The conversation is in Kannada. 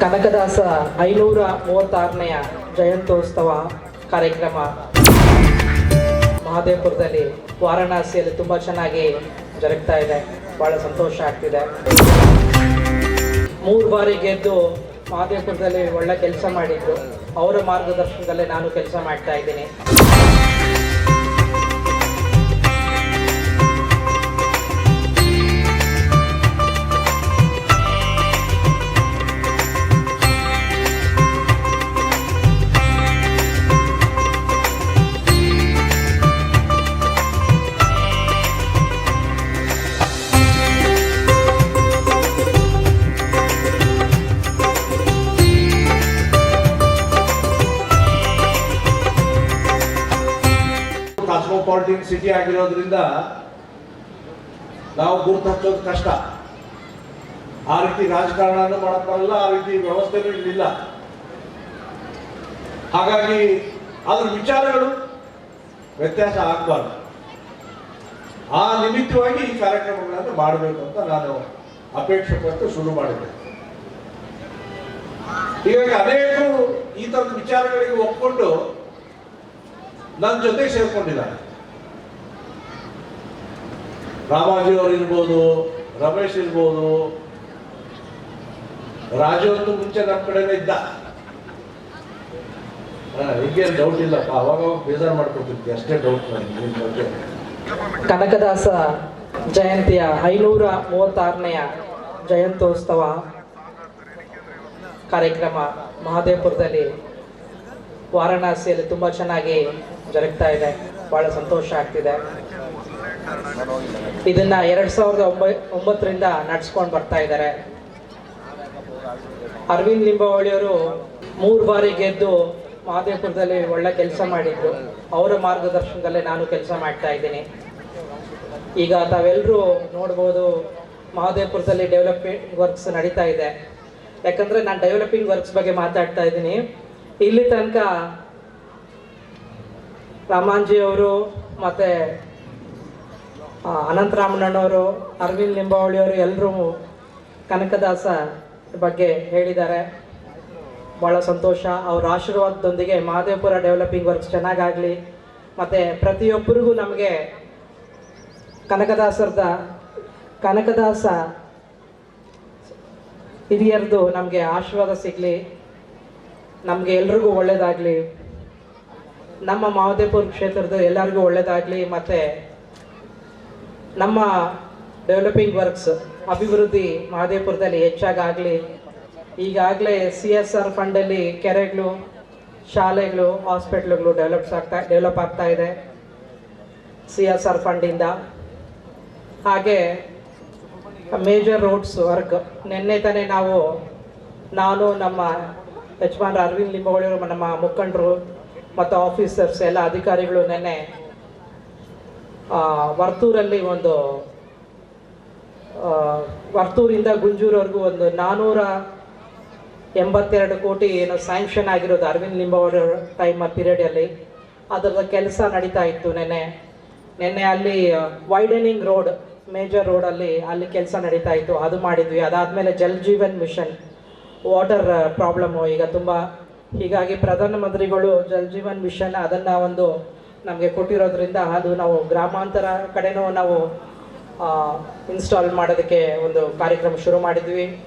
ಕನಕದಾಸ ಐನೂರ ಮೂವತ್ತಾರನೆಯ ಜಯಂತ್ಯೋತ್ಸವ ಕಾರ್ಯಕ್ರಮ ಮಹದೇವಪುರದಲ್ಲಿ ವಾರಣಾಸಿಯಲ್ಲಿ ತುಂಬ ಚೆನ್ನಾಗಿ ಜರುಗ್ತಾ ಇದೆ. ಭಾಳ ಸಂತೋಷ ಆಗ್ತಿದೆ. ಮೂರು ಬಾರಿ ಗೆದ್ದು ಮಹದೇವಪುರದಲ್ಲಿ ಒಳ್ಳೆ ಕೆಲಸ ಮಾಡಿದ್ದು. ಅವರ ಮಾರ್ಗದರ್ಶನದಲ್ಲೇ ನಾನು ಕೆಲಸ ಮಾಡ್ತಾ ಇದ್ದೀನಿ. ಕಾಸ್ಮೋಪಾಲಿಟಿನ್ ಸಿಟಿ ಆಗಿರೋದ್ರಿಂದ ನಾವು ಗುರುತು ಹಚ್ಚೋದು ಕಷ್ಟ. ಆ ರೀತಿ ರಾಜಕಾರಣನೂ ಮಾಡಕ್ ಆ ರೀತಿ ವ್ಯವಸ್ಥೆನೂ ಇಲ್ಲಿಲ್ಲ. ಹಾಗಾಗಿ ಅದ್ರ ವಿಚಾರಗಳು ವ್ಯತ್ಯಾಸ ಆಗಬಾರ್ದು. ಆ ನಿಮಿತ್ತವಾಗಿ ಈ ಕಾರ್ಯಕ್ರಮಗಳನ್ನು ಮಾಡಬೇಕು ಅಂತ ನಾನು ಅಪೇಕ್ಷೆ ಪಟ್ಟು ಶುರು ಮಾಡಿದ್ದೆ ಹೀಗಾಗಿ ಅನೇಕರು ಈ ತರದ ವಿಚಾರಗಳಿಗೆ ಒಪ್ಕೊಂಡು ನನ್ನ ಜೊತೆ ಸೇರ್ಕೊಂಡಿದ್ದಾರೆ. ರಾಮಾಜಿ ಅವರು ಇರ್ಬೋದು ರಮೇಶ್ ಇರ್ಬೋದು ರಾಜು ಅಂತೂ ಮುಂಚೆ ನಮ್ಮ ಕಡೆನೇ ಇದ್ದ. ಹಾ, ಹಿಂಗೇನು ಡೌಟ್ ಇಲ್ಲಪ್ಪ ಅವಾಗ ಬೇಜಾರು ಮಾಡ್ಕೊತಿದ್ದೆ ಅಷ್ಟೇ ಡೌಟ್ ನನಗೆ ಕನಕದಾಸ ಜಯಂತಿಯ ಐನೂರ ಮೂವತ್ತಾರನೆಯ ಜಯಂತ್ಯೋತ್ಸವ ಕಾರ್ಯಕ್ರಮ ಮಹಾದೇವಪುರದಲ್ಲಿ ವಾರಣಾಸಿಯಲ್ಲಿ ತುಂಬ ಚೆನ್ನಾಗಿ ಜರುಗ್ತಾ ಇದೆ ಭಾಳ ಸಂತೋಷ ಆಗ್ತಿದೆ. ಇದನ್ನ ಎರಡು ಸಾವಿರದ ಒಂಬೈ, ಒಂಬತ್ತರಿಂದ ನಡ್ಸ್ಕೊಂಡ್ ಬರ್ತಾ ಇದ್ದಾರೆ ಅರವಿಂದ್ ಲಿಂಬಾವಳಿಯವರು ಮೂರು ಬಾರಿ ಗೆದ್ದು ಮಹದೇವಪುರದಲ್ಲಿ ಒಳ್ಳೆ ಕೆಲಸ ಮಾಡಿದ್ರು. ಅವರ ಮಾರ್ಗದರ್ಶನದಲ್ಲೇ ನಾನು ಕೆಲಸ ಮಾಡ್ತಾ ಇದ್ದೀನಿ. ಈಗ ತಾವೆಲ್ಲರೂ ನೋಡ್ಬೋದು ಮಹದೇವಪುರದಲ್ಲಿ ಡೆವಲಪ್ಮೆಂಟ್ ವರ್ಕ್ಸ್ ನಡೀತಾ ಇದೆ. ಯಾಕಂದ್ರೆ ನಾನು ಡೆವಲಪಿಂಗ್ ವರ್ಕ್ಸ್ ಬಗ್ಗೆ ಮಾತಾಡ್ತಾ ಇದ್ದೀನಿ. ಇಲ್ಲಿ ತನಕ ರಾಮಾಂಜಿ ಅವರು ಮತ್ತೆ ಅನಂತರಾಮಣ್ಣನವರು ಅರವಿಂದ್ ಲಿಂಬಾವಳಿಯವರು ಎಲ್ಲರೂ ಕನಕದಾಸ ಬಗ್ಗೆ ಹೇಳಿದ್ದಾರೆ. ಭಾಳ ಸಂತೋಷ. ಅವ್ರ ಆಶೀರ್ವಾದದೊಂದಿಗೆ ಮಹದೇವಪುರ ಡೆವಲಪಿಂಗ್ ವರ್ಕ್ಸ್ ಚೆನ್ನಾಗಾಗಲಿ. ಮತ್ತು ಪ್ರತಿಯೊಬ್ಬರಿಗೂ ನಮಗೆ ಕನಕದಾಸರದ, ಕನಕದಾಸ ಹಿರಿಯರದು ನಮಗೆ ಆಶೀರ್ವಾದ ಸಿಗಲಿ. ನಮಗೆ ಎಲ್ರಿಗೂ ಒಳ್ಳೆಯದಾಗಲಿ ನಮ್ಮ ಮಹದೇವಪುರ ಕ್ಷೇತ್ರದ ಎಲ್ಲರಿಗೂ ಒಳ್ಳೆಯದಾಗಲಿ ಮತ್ತು ನಮ್ಮ ಡೆವಲಪಿಂಗ್ ವರ್ಕ್ಸ್ ಅಭಿವೃದ್ಧಿ ಮಹದೇವಪುರದಲ್ಲಿ ಹೆಚ್ಚಾಗಲಿ ಈಗಾಗಲೇ ಸಿ ಎಸ್ ಆರ್ ಫಂಡಲ್ಲಿ ಕೆರೆಗಳು, ಶಾಲೆಗಳು ಹಾಸ್ಪಿಟ್ಲ್ಗಳು ಡೆವಲಪ್ಸ್ ಆಗ್ತಾ ಡೆವಲಪ್ ಆಗ್ತಾ ಇದೆ ಸಿ ಎಸ್ ಆರ್ ಫಂಡಿಂದ ಹಾಗೆ ಮೇಜರ್ ರೋಡ್ಸ್ ವರ್ಕ್ ನಿನ್ನೆ ತಾನೇ ನಾವು, ನಾನು, ನಮ್ಮ ಯಜಮಾನ್ರು ಅರವಿಂದ್ ಲಿಂಬಾವಳಿಯವರು, ನಮ್ಮ ಮುಖಂಡರು ಮತ್ತು ಆಫೀಸರ್ಸ್ ಎಲ್ಲ ಅಧಿಕಾರಿಗಳು ನಿನ್ನೆ ವರ್ತೂರಲ್ಲಿ ಒಂದು ವರ್ತೂರಿಂದ ಗುಂಜೂರವರೆಗೂ ಒಂದು ನಾನ್ನೂರ ಎಂಬತ್ತೆರಡು ಕೋಟಿ ಏನು ಸ್ಯಾಂಕ್ಷನ್ ಆಗಿರೋದು ಅರವಿಂದ್ ಲಿಂಬಾವಳಿ ಟೈಮ್ ಪೀರಿಯಡಲ್ಲಿ ಅದರದ ಕೆಲಸ ನಡೀತಾ ಇತ್ತು ನೆನ್ನೆ. ನಿನ್ನೆ ಅಲ್ಲಿ ವೈಡನಿಂಗ್ ರೋಡ್ ಮೇಜರ್ ರೋಡಲ್ಲಿ ಅಲ್ಲಿ ಕೆಲಸ ನಡೀತಾ ಇತ್ತು. ಅದು ಮಾಡಿದ್ವಿ. ಅದಾದಮೇಲೆ Jal Jeevan mission water problem ಈಗ ತುಂಬ, ಹೀಗಾಗಿ ಪ್ರಧಾನಮಂತ್ರಿಗಳು ಜಲ್ ಜೀವನ್ ಮಿಷನ್ ಅದನ್ನು ಒಂದು ನಮಗೆ ಕೊಟ್ಟಿರೋದ್ರಿಂದ ಅದು ನಾವು ಗ್ರಾಮಾಂತರ ಕಡೆನೂ ನಾವು ಇನ್ಸ್ಟಾಲ್ ಮಾಡೋದಕ್ಕೆ ಒಂದು ಕಾರ್ಯಕ್ರಮ ಶುರು ಮಾಡಿದ್ವಿ.